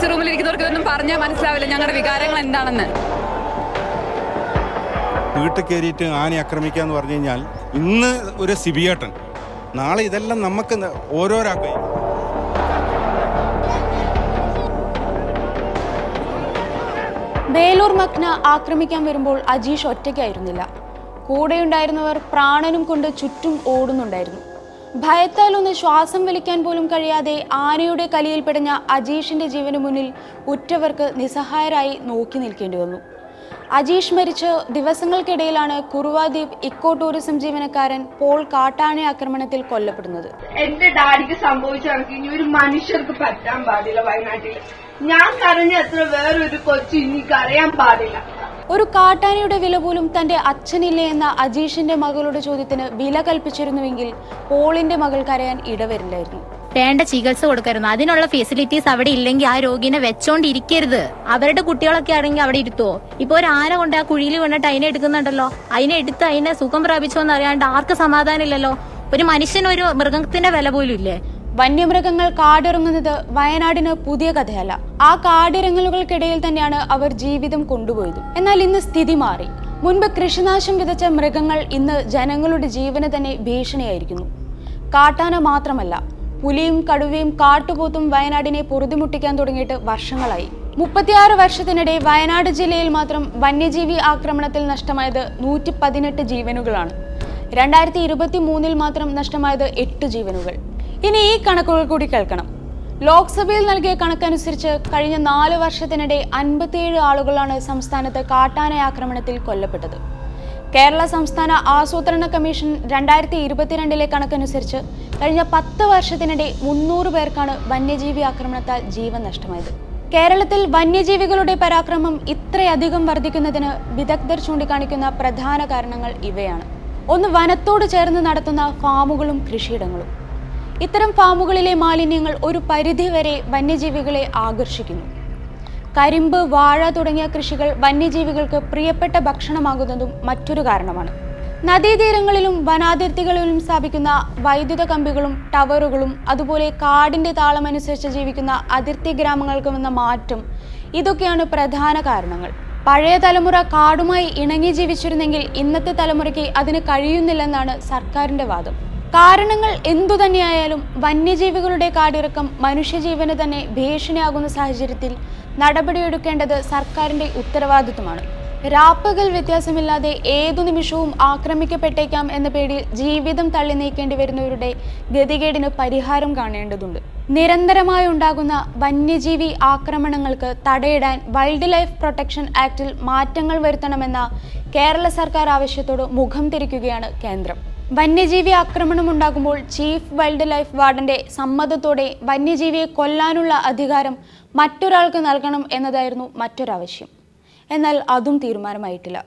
C റൂമിൽ ഇരിക്കുന്നവർക്ക് ഇതൊന്നും പറഞ്ഞാൽ മനസ്സിലാവില്ല. ഞങ്ങളുടെ വികാരങ്ങൾ എന്താണെന്ന്. വീട്ടിൽ കയറിയിട്ട് ആനെ ആക്രമിക്കുക എന്ന് പറഞ്ഞു കഴിഞ്ഞാൽ ഇന്ന് ഒരു സിബിയേട്ടൻ. നാളെ ഇതെല്ലാം നമുക്ക് ഓരോരാക്കും വേലൂർ മഗ്ന ആക്രമിക്കാൻ വരുമ്പോൾ അജീഷ് ഒറ്റയ്ക്കായിരുന്നില്ല. കൂടെയുണ്ടായിരുന്നവർ പ്രാണനും കൊണ്ട് ചുറ്റും ഓടുന്നുണ്ടായിരുന്നു. ഭയത്താൽ ഒന്ന് ശ്വാസം വലിക്കാൻ പോലും കഴിയാതെ ആനയുടെ കലിയിൽ പെടഞ്ഞ അജീഷിന്റെ ജീവന് മുന്നിൽ ഉറ്റവർക്ക് നിസ്സഹായരായി നോക്കി നിൽക്കേണ്ടി വന്നു. അജീഷ് മരിച്ച് ദിവസങ്ങൾക്കിടയിലാണ് കുറുവാദ്വീപ് ഇക്കോ ടൂറിസം ജീവനക്കാരൻ പോൾ കാട്ടാന ആക്രമണത്തിൽ കൊല്ലപ്പെടുന്നത്. എന്റെ ഡാഡിക്ക് സംഭവിച്ച ഇനി ഒരു മനുഷ്യർക്ക് പറ്റാൻ പാടില്ല വയനാട്ടിൽ ഞാൻ കരഞ്ഞ അത്ര വേറൊരു കൊച്ചു ഇനി കരയാൻ പാടില്ല. ഒരു കാട്ടാനയുടെ വില പോലും തന്റെ അച്ഛനില്ലേ എന്ന അജീഷിന്റെ മകളുടെ ചോദ്യത്തിന് വില കൽപ്പിച്ചിരുന്നുവെങ്കിൽ പോളിന്റെ മകൾ കരയാൻ ഇടവരില്ലായിരുന്നു. വേണ്ട ചികിത്സ കൊടുക്കരുത്. അതിനുള്ള ഫെസിലിറ്റീസ് അവിടെ ഇല്ലെങ്കിൽ ആ രോഗിനെ വെച്ചോണ്ടിരിക്കരുത്. അവരുടെ കുട്ടികളൊക്കെ ആണെങ്കിൽ അവിടെ ഇരുത്തുവോ ഇപ്പൊ ഒരു ആന കൊണ്ട് ആ കുഴിയിൽ വീണിട്ട് അതിനെ എടുക്കുന്നുണ്ടല്ലോ. അതിനെ എടുത്ത് അതിനെ സുഖം പ്രാപിച്ചോന്ന് അറിയാണ്ട് ആർക്ക് സമാധാനം ഇല്ലല്ലോ ഒരു മനുഷ്യനൊരു മൃഗത്തിന്റെ വില പോലും ഇല്ലേ? വന്യമൃഗങ്ങൾ കാടിറങ്ങുന്നത് വയനാടിന് പുതിയ കഥയല്ല. ആ കാടിറങ്ങലുകൾക്കിടയിൽ തന്നെയാണ് അവർ ജീവിതം കൊണ്ടുപോയത്. എന്നാൽ ഇന്ന് സ്ഥിതി മാറി. മുൻപ് കൃഷിനാശം വിതച്ച മൃഗങ്ങൾ ഇന്ന് ജനങ്ങളുടെ ജീവന് തന്നെ ഭീഷണിയായിരിക്കുന്നു. കാട്ടാന മാത്രമല്ല പുലിയും കടുവയും കാട്ടുപോത്തും വയനാടിനെ പൊറുതിമുട്ടിക്കാൻ തുടങ്ങിയിട്ട് വർഷങ്ങളായി. മുപ്പത്തിയാറ് വർഷത്തിനിടെ വയനാട് ജില്ലയിൽ മാത്രം വന്യജീവി ആക്രമണത്തിൽ നഷ്ടമായത് നൂറ്റി പതിനെട്ട് ജീവനുകളാണ്. രണ്ടായിരത്തി ഇരുപത്തി മൂന്നിൽ മാത്രം നഷ്ടമായത് എട്ട് ജീവനുകൾ. ഇനി ഈ കണക്കുകൾ കൂടി കേൾക്കണം. ലോക്സഭയിൽ നൽകിയ കണക്കനുസരിച്ച് കഴിഞ്ഞ നാല് വർഷത്തിനിടെ അൻപത്തിയേഴ് ആളുകളാണ് സംസ്ഥാനത്ത് കാട്ടാന ആക്രമണത്തിൽ കൊല്ലപ്പെട്ടത്. കേരള സംസ്ഥാന ആസൂത്രണ കമ്മീഷൻ രണ്ടായിരത്തി ഇരുപത്തിരണ്ടിലെ കണക്കനുസരിച്ച് കഴിഞ്ഞ പത്ത് വർഷത്തിനിടെ മുന്നൂറ് പേർക്കാണ് വന്യജീവി ആക്രമണത്താൽ ജീവൻ നഷ്ടമായത്. കേരളത്തിൽ വന്യജീവികളുടെ പരാക്രമം ഇത്രയധികം വർദ്ധിക്കുന്നതിന് വിദഗ്ധർ ചൂണ്ടിക്കാണിക്കുന്ന പ്രധാന കാരണങ്ങൾ ഇവയാണ്. ഒന്ന് വനത്തോട് ചേർന്ന് നടത്തുന്ന ഫാമുകളും കൃഷിയിടങ്ങളും. ഇത്തരം ഫാമുകളിലെ മാലിന്യങ്ങൾ ഒരു പരിധിവരെ വന്യജീവികളെ ആകർഷിക്കുന്നു. കരിമ്പ് വാഴ തുടങ്ങിയ കൃഷികൾ വന്യജീവികൾക്ക് പ്രിയപ്പെട്ട ഭക്ഷണമാകുന്നതും മറ്റൊരു കാരണമാണ്. നദീതീരങ്ങളിലും വനാതിർത്തികളിലും സ്ഥാപിക്കുന്ന വൈദ്യുത കമ്പികളും ടവറുകളും അതുപോലെ കാടിന്റെ താളമനുസരിച്ച് ജീവിക്കുന്ന അതിർത്തി ഗ്രാമങ്ങൾക്ക് വന്ന മാറ്റം ഇതൊക്കെയാണ് പ്രധാന കാരണങ്ങൾ. പഴയ തലമുറ കാടുമായി ഇണങ്ങി ജീവിച്ചിരുന്നെങ്കിൽ ഇന്നത്തെ തലമുറയ്ക്ക് അതിന് കഴിയുന്നില്ലെന്നാണ് സർക്കാരിന്റെ വാദം. കാരണങ്ങൾ എന്തു തന്നെയായാലും വന്യജീവികളുടെ കാടിറക്കം മനുഷ്യജീവന് തന്നെ ഭീഷണിയാകുന്ന സാഹചര്യത്തിൽ നടപടിയെടുക്കേണ്ടത് സർക്കാരിന്റെ ഉത്തരവാദിത്വമാണ്. രാപ്പകൽ വ്യത്യാസമില്ലാതെ ഏതു നിമിഷവും ആക്രമിക്കപ്പെട്ടേക്കാം എന്ന പേടിയിൽ ജീവിതം തള്ളി നീക്കേണ്ടി വരുന്നവരുടെ ഗതികേടിന് പരിഹാരം കാണേണ്ടതുണ്ട്. നിരന്തരമായി ഉണ്ടാകുന്ന വന്യജീവി ആക്രമണങ്ങൾക്ക് തടയിടാൻ വൈൽഡ് ലൈഫ് പ്രൊട്ടക്ഷൻ ആക്ടിൽ മാറ്റങ്ങൾ വരുത്തണമെന്ന കേരള സർക്കാർ ആവശ്യത്തോട് മുഖം തിരിക്കുകയാണ് കേന്ദ്രം. വന്യജീവി ആക്രമണം ഉണ്ടാകുമ്പോൾ ചീഫ് വൈൽഡ് ലൈഫ് വാർഡന്റെ സമ്മതത്തോടെ വന്യജീവിയെ കൊല്ലാനുള്ള അധികാരം മറ്റൊരാൾക്ക് നൽകണം എന്നതായിരുന്നു മറ്റൊരാവശ്യം. എന്നാൽ അതും തീരുമാനമായിട്ടില്ല.